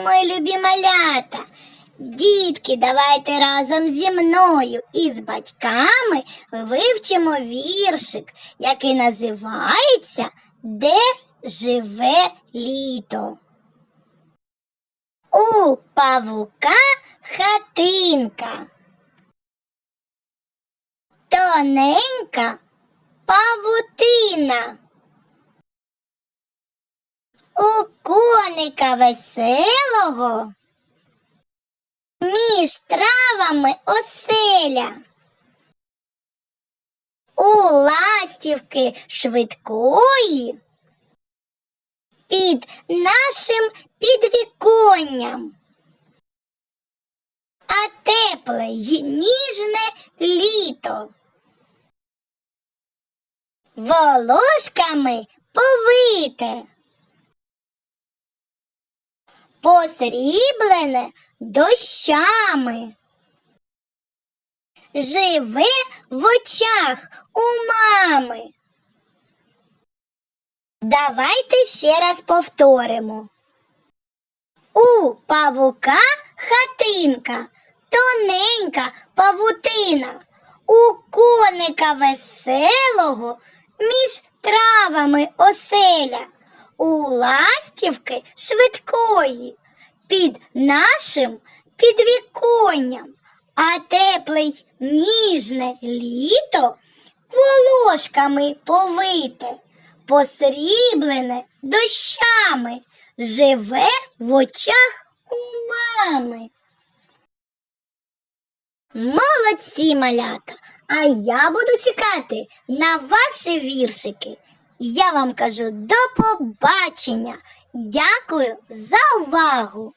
мої любі малята. Дітки, давайте разом зі мною і з батьками вивчимо віршик, який називається Де живе літо. У павука хатинка. Тоненька павутина. Коника веселого між травами оселя. У ластівки швидкої під нашим підвіконням. А тепле й ніжне літо. Волошками повите. Посріблене дощами. Живе в очах у мами. Давайте ще раз повторимо. У павука хатинка, тоненька павутина, у коника веселого між травами оселя, у ластівки швидкої, під нашим підвіконням, а тепле й ніжне літо волошками повите, посріблене дощами, живе в очах у мами. Молодці, малята! А я буду чекати на ваші віршики. Я вам кажу до побачення. Дякую за увагу!